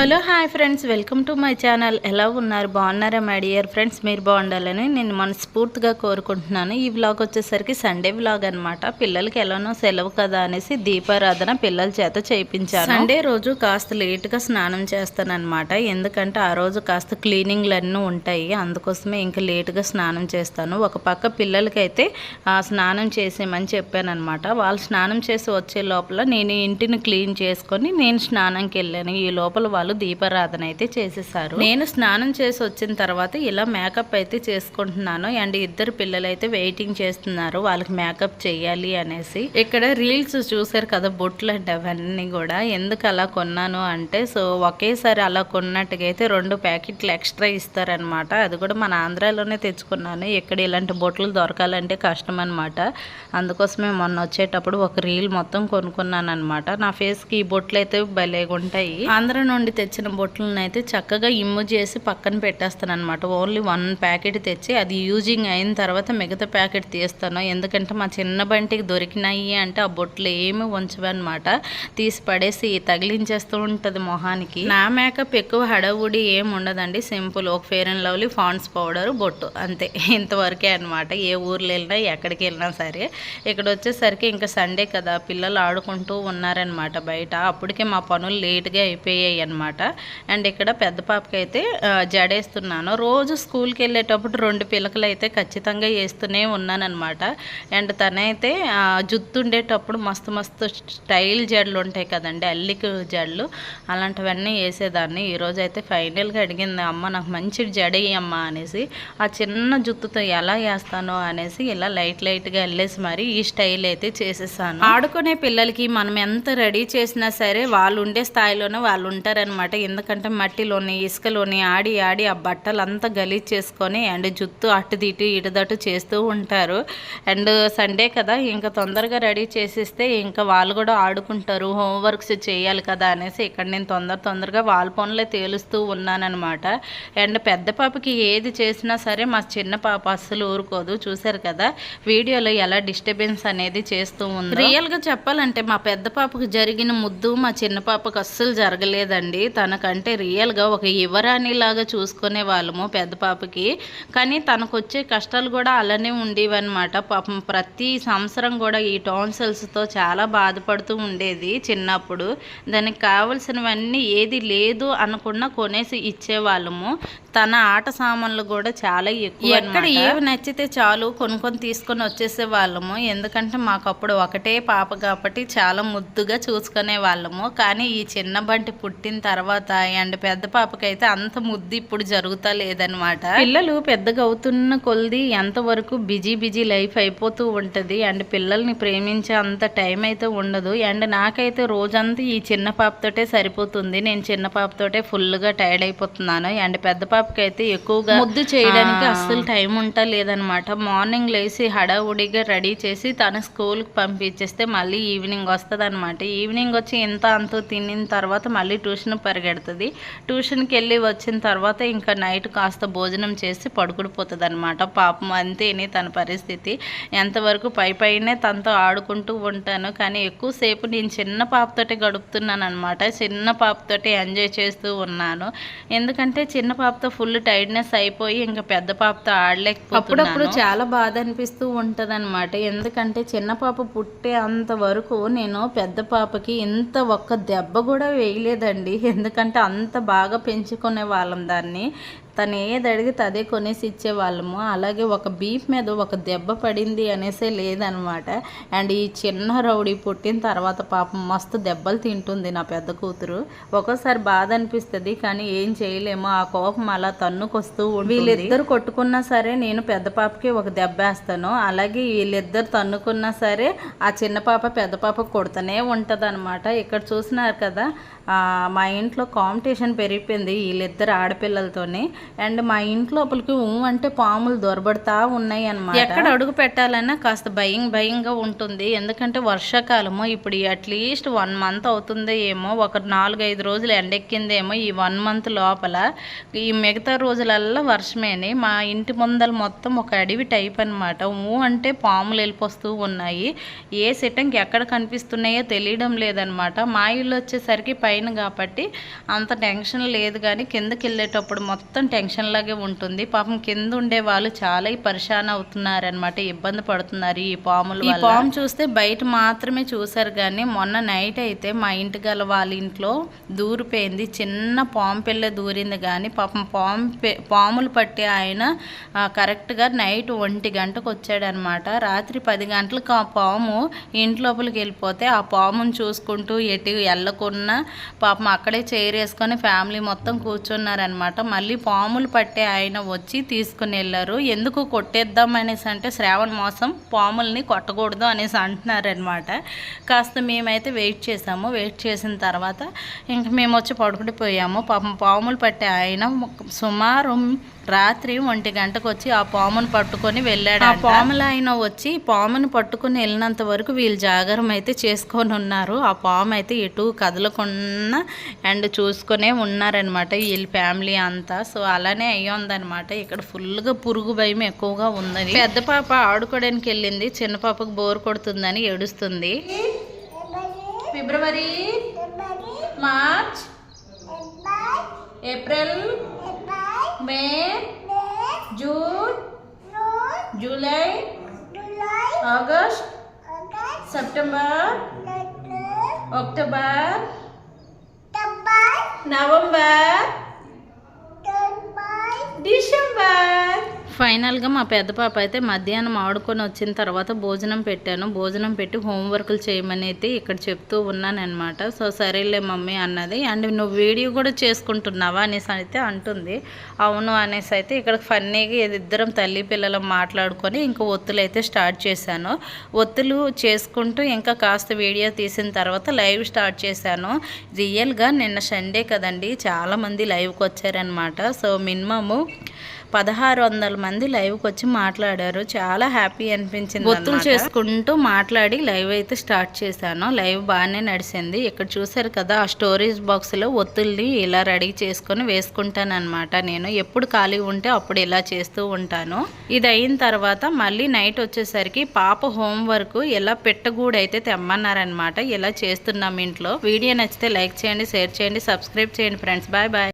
Hello hi friends. Welcome to my channel. ఎలా ఉన్నారు? బాగున్నారా మై డియర్ ఫ్రెండ్స్? మీరు బాగుండాలని నేను మనస్ఫూర్తిగా కోరుకుంటున్నాను. ఈ వ్లాగ్ వచ్చేసరికి సండే వ్లాగ్ అనమాట పిల్లలకి ఎలానో సెలవు కదా అనేసి దీపారాధన పిల్లల చేత చేయించాను. సండే రోజు కాస్త లేట్గా స్నానం చేస్తానన్నమాట. ఎందుకంటే ఆ రోజు కాస్త క్లీనింగ్లు అన్నీ ఉంటాయి. అందుకోసమే ఇంకా లేట్గా స్నానం చేస్తాను. ఒక పక్క పిల్లలకైతే ఆ స్నానం చేసేయమని చెప్పానమాట వాళ్ళు స్నానం చేసి వచ్చే లోపల నేను ఇంటిని క్లీన్ చేసుకొని నేను స్నానంకి వెళ్ళాను. ఈ లోపల వాళ్ళు దీపారాధన అయితే చేసేసారు. నేను స్నానం చేసి వచ్చిన తర్వాత ఇలా మేకప్ అయితే చేసుకుంటున్నాను. అండ్ ఇద్దరు పిల్లలు అయితే వెయిటింగ్ చేస్తున్నారు. వాళ్ళకి మేకప్ చేయాలి అనేసి. ఇక్కడ రీల్స్ చూసారు కదా బొట్లు అంటే అవన్నీ కూడా. ఎందుకు అలా కొన్నాను అంటే సో ఒకేసారి అలా కొన్నట్టుగా అయితే రెండు ప్యాకెట్లు ఎక్స్ట్రా ఇస్తారనమాట అది కూడా మన ఆంధ్రాలోనే తెచ్చుకున్నాను. ఇక్కడ ఇలాంటి బొట్లు దొరకాలంటే కష్టం అనమాట అందుకోసమే మొన్న వచ్చేటప్పుడు ఒక రీల్ మొత్తం కొనుక్కున్నాను అనమాట నా ఫేస్కి ఈ బొట్లు అయితే భలేగా ఉంటాయి ఆంధ్ర నుండి తెచ్చిన బొట్లను అయితే చక్కగా ఇమ్ము చేసి పక్కన పెట్టేస్తాను అనమాట ఓన్లీ వన్ ప్యాకెట్ తెచ్చి అది యూజింగ్ అయిన తర్వాత మిగతా ప్యాకెట్ తీస్తాను. ఎందుకంటే మా చిన్న బంటికి దొరికినాయి అంటే ఆ బొట్లు ఏమి ఉంచవన్నమాట. తీసి పడేసి తగిలించేస్తూ ఉంటుంది మొహానికి. నా మేకప్ ఎక్కువ హడావుడి ఏమి ఉండదండి. సింపుల్ ఒక Fair and Lovely Pond's powder బొట్టు అంతే. ఇంతవరకే అనమాట ఏ ఊర్లో వెళ్ళినా ఎక్కడికి వెళ్ళినా సరే. ఇక్కడ వచ్చేసరికి ఇంకా సండే కదా. పిల్లలు ఆడుకుంటూ ఉన్నారనమాట బయట. అప్పటికే మా పనులు లేట్గా అయిపోయాయి అనమాట అండ్ ఇక్కడ పెద్ద పాపకి అయితే జడేస్తున్నాను. రోజు స్కూల్కి వెళ్ళేటప్పుడు రెండు పిలకలు అయితే ఖచ్చితంగా వేస్తూనే ఉన్నానమాట అండ్ తనైతే ఆ, జుత్తు ఉండేటప్పుడు మస్తు మస్తు స్టైల్ జడలు ఉంటాయి కదండి అల్లిక జడలు. అలాంటివన్నీ వేసేదాన్ని. ఈరోజు అయితే ఫైనల్గా అడిగింది అమ్మ నాకు మంచి జడేయి అమ్మ అనేసి. ఆ చిన్న జుత్తుతో ఎలా వేస్తానో అనేసి ఇలా లైట్ లైట్గా వెళ్ళేసి మరి ఈ స్టైల్ అయితే చేసేసాను. ఆడుకునే పిల్లలకి మనం ఎంత రెడీ చేసినా సరే వాళ్ళు ఉండే స్థాయిలోనే వాళ్ళు ఉంటారనమాట ఎందుకంటే మట్టిలోని ఇసుకలోని ఆడి ఆడి ఆ బట్టలు అంతా గలీజ్ చేసుకొని అండ్ జుత్తు అటుదిటు ఇటుదటు చేస్తూ ఉంటారు. అండ్ సండే కదా ఇంకా తొందరగా రెడీ చేసేస్తే ఇంకా వాళ్ళు కూడా ఆడుకుంటారు హోంవర్క్స్ చేయాలి కదా అనేసి ఇక్కడ నేను తొందర తొందరగా వాళ్ళ పనులే తేలుస్తూ ఉన్నానమాట అండ్ పెద్ద పాపకి ఏది చేసినా సరే మా చిన్న పాప అస్సలు ఊరుకోదు చూసారు కదా? వీడియోలో ఎలా డిస్టర్బెన్స్ అనేది చేస్తూ ఉంది. రియల్గా చెప్పాలంటే మా పెద్ద పాపకు జరిగిన ముద్దు మా చిన్న పాపకు అస్సలు జరగలేదండి. తనకంటే రియల్గా ఒక యువరాణిలాగా చూసుకునే వాళ్ళము పెద్ద పాపకి. కానీ తనకు వచ్చే కష్టాలు కూడా అలానే ఉండేవన్నమాట. పాపం ప్రతి సంవత్సరం కూడా ఈ టాన్సిల్స్తో చాలా బాధపడుతూ ఉండేది చిన్నప్పుడు. దానికి కావలసినవన్నీ ఏది లేదు అనుకున్నా కొనేసి ఇచ్చేవాళ్ళము. తన ఆట సామాన్లు కూడా చాలా ఎక్కువ ఎక్కడ ఏవి నచ్చితే చాలు కొనుక్కొని తీసుకొని వచ్చేసే వాళ్ళము. ఎందుకంటే మాకు అప్పుడు ఒకటే పాప కాబట్టి చాలా ముద్దుగా చూసుకునే వాళ్ళము. కానీ ఈ చిన్న బంటి పుట్టిన తర్వాత అండ్ పెద్ద పాపకైతే అంత ముద్దు ఇప్పుడు జరుగుతా లేదనమాట పిల్లలు పెద్దగా అవుతున్న కొలది ఎంతవరకు బిజీ బిజీ లైఫ్ అయిపోతూ ఉంటది. అండ్ పిల్లల్ని ప్రేమించే అంత టైం అయితే ఉండదు. అండ్ నాకైతే రోజంతా ఈ చిన్న పాపతోటే సరిపోతుంది. నేను చిన్న పాపతోటే ఫుల్గా టైర్డ్ అయిపోతున్నాను. అండ్ పెద్ద పాపకి అయితే ఎక్కువగా ముద్దు చేయడానికి అస్సలు టైం ఉంటా లేదనమాట. మార్నింగ్ లేచి హడావుడిగా రెడీ చేసి తన స్కూల్కి పంపించేస్తే మళ్ళీ ఈవినింగ్ వస్తుంది అనమాట ఈవినింగ్ వచ్చి ఇంత అంత తినిన తర్వాత మళ్ళీ ట్యూషన్ పరిగెడుతుంది. ట్యూషన్కి వెళ్ళి వచ్చిన తర్వాత ఇంకా నైట్ కాస్త భోజనం చేసి పడుకుడిపోతుంది అనమాట పాపం అంతేని తన పరిస్థితి. ఎంతవరకు పై పైనే తనతో ఆడుకుంటూ ఉంటాను. కానీ ఎక్కువసేపు నేను చిన్న పాపతోటి గడుపుతున్నాను అనమాట చిన్న పాపతోటి ఎంజాయ్ చేస్తూ ఉన్నాను. ఎందుకంటే చిన్న పాపతో ఫుల్ టైర్డ్నెస్ అయిపోయి ఇంకా పెద్ద పాపతో ఆడలేకపోతున్నాను. అప్పుడప్పుడు చాలా బాధ అనిపిస్తూ ఉంటుంది అనమాట ఎందుకంటే చిన్న పాప పుట్టే అంత వరకు నేను పెద్ద పాపకి ఇంత ఒక్క దెబ్బ కూడా వేయలేదండి. ఎందుకంటే అంత బాగా పెంచుకునే వాళ్ళం దాన్ని. తను ఏది అడిగితే అదే కొనేసి ఇచ్చేవాళ్ళము. అలాగే ఒక బీఫ్ మీద ఒక దెబ్బ పడింది అనేసే లేదనమాట. అండ్ ఈ చిన్న రౌడీ పుట్టిన తర్వాత పాపం మస్తు దెబ్బలు తింటుంది నా పెద్ద కూతురు. ఒక్కోసారి బాధ అనిపిస్తుంది కానీ ఏం చేయలేము. ఆ కోపం అలా తన్నుకొస్తూ వీళ్ళిద్దరు కొట్టుకున్నా సరే నేను పెద్ద పాపకి ఒక దెబ్బ వేస్తాను. అలాగే వీళ్ళిద్దరు తన్నుకున్నా సరే ఆ చిన్న పాప పెద్ద పాప కొడుతూనే ఉంటుంది ఇక్కడ చూసినారు కదా మా ఇంట్లో కాంపిటీషన్ పెరిగిపోయింది. వీళ్ళిద్దరు ఆడపిల్లలతోనే. అండ్ మా ఇంట్లోపలికి ఊ అంటే పాములు దొరబడతా ఉన్నాయి అనమాట ఎక్కడ అడుగు పెట్టాలన్నా కాస్త భయం భయంగా ఉంటుంది. ఎందుకంటే వర్షాకాలము ఇప్పుడు అట్లీస్ట్ వన్ మంత్ అవుతుంది ఏమో ఒక నాలుగైదు రోజులు ఎండెక్కిందేమో ఈ వన్ మంత్ లోపల. ఈ మిగతా రోజులల్లా వర్షమేని. మా ఇంటి ముందల మొత్తం ఒక అడవి టైప్ అనమాట ఊ అంటే పాములు వెళ్ళిపోస్తూ ఉన్నాయి. ఏ సిటంకి ఎక్కడ కనిపిస్తున్నాయో తెలియడం లేదనమాట మా ఇల్లు వచ్చేసరికి పైన కాబట్టి అంత టెన్షన్ లేదు. కానీ కిందకి వెళ్ళేటప్పుడు మొత్తం టెన్షన్ లాగే ఉంటుంది. పాపం కింద ఉండే వాళ్ళు చాలా పరిశాన్ అవుతున్నారనమాట ఇబ్బంది పడుతున్నారు ఈ పాములు ఈ పాము చూస్తే బయట మాత్రమే చూసారు కానీ మొన్న నైట్ అయితే మా ఇంటి గల వాళ్ళ ఇంట్లో దూరిపోయింది. చిన్న పాము పిల్ల దూరింది కానీ పాపం పాము పాములు పట్టి ఆయన కరెక్ట్గా నైట్ ఒంటి గంటకు వచ్చాడనమాట రాత్రి పది గంటలకు ఆ పాము ఇంటి లోపలికి వెళ్ళిపోతే ఆ పామును చూసుకుంటూ ఎటు వెళ్ళకున్నా పాపం అక్కడే చైర్ వేసుకొని ఫ్యామిలీ మొత్తం కూర్చున్నారనమాట మళ్ళీ పాములు పట్టే ఆయన వచ్చి తీసుకుని వెళ్ళారు. ఎందుకు కొట్టేద్దాం అనేసి అంటే శ్రావణ మాసం పాముల్ని కొట్టకూడదు అనేసి అంటున్నారనమాట కాస్త మేమైతే వెయిట్ చేసాము వెయిట్ చేసిన తర్వాత ఇంక మేము వచ్చి పడుకుడిపోయాము. పాపం పాములు పట్టే ఆయన సుమారు రాత్రి ఒంటి గంటకు వచ్చి ఆ పామును పట్టుకొని వెళ్ళాడు ఆ పాములు ఆయన వచ్చి పామును పట్టుకుని వెళ్ళినంత వరకు వీళ్ళు జాగారం అయితే చేసుకొని ఉన్నారు. ఆ పాము అయితే ఎటు కదలకుండా అండ్ చూసుకునే ఉన్నారనమాట వీళ్ళ ఫ్యామిలీ అంతా. సో అలానే అయ్యిందనమాట ఇక్కడ ఫుల్గా పురుగు భయం ఎక్కువగా ఉందని. పెద్ద పాప ఆడుకోవడానికి వెళ్ళింది. చిన్న పాపకు బోర్ కొడుతుందని ఏడుస్తుంది. ఫిబ్రవరి మార్చ్ ఏప్రిల్ मई जून जुलाई अगस्त सितंबर अक्टूबर नवंबर दिसंबर ఫైనల్గా మా పెద్ద పాప అయితే మధ్యాహ్నం ఆడుకొని వచ్చిన తర్వాత భోజనం పెట్టాను. భోజనం పెట్టి హోంవర్క్లు చేయమని అయితే ఇక్కడ చెప్తూ ఉన్నానమాట సో సరేలే మమ్మీ అన్నది. అండ్ నువ్వు వీడియో కూడా చేసుకుంటున్నావా అనేసి అయితే అంటుంది. అవును అనేసి అయితే ఇక్కడ ఫన్నీగా ఇద్దరం తల్లి పిల్లలు మాట్లాడుకొని ఇంకా ఒత్తులు అయితే స్టార్ట్ చేశాను. ఒత్తులు చేసుకుంటూ ఇంకా కాస్త వీడియో తీసిన తర్వాత లైవ్ స్టార్ట్ చేశాను. రియల్గా నిన్న సండే కదండి చాలామంది లైవ్కి వచ్చారనమాట సో మినిమము పదహారు వందల మంది లైవ్కి వచ్చి మాట్లాడారు. చాలా హ్యాపీ అనిపించింది ఒత్తులు చేసుకుంటూ మాట్లాడి లైవ్ అయితే స్టార్ట్ చేశాను. లైవ్ బాగానే నడిచింది ఇక్కడ చూసారు కదా ఆ స్టోరేజ్ బాక్స్లో ఒత్తుల్ని ఇలా రెడీ చేసుకొని వేసుకుంటాను అనమాట నేను ఎప్పుడు ఖాళీ ఉంటే అప్పుడు ఇలా చేస్తూ ఉంటాను. ఇది అయిన తర్వాత మళ్ళీ నైట్ వచ్చేసరికి పాప హోంవర్క్ ఎలా పెట్టగూడైతే తెమ్మన్నారనమాట ఇలా చేస్తున్నాం ఇంట్లో. వీడియో నచ్చితే లైక్ చేయండి షేర్ చేయండి సబ్స్క్రైబ్ చేయండి ఫ్రెండ్స్. Bye bye.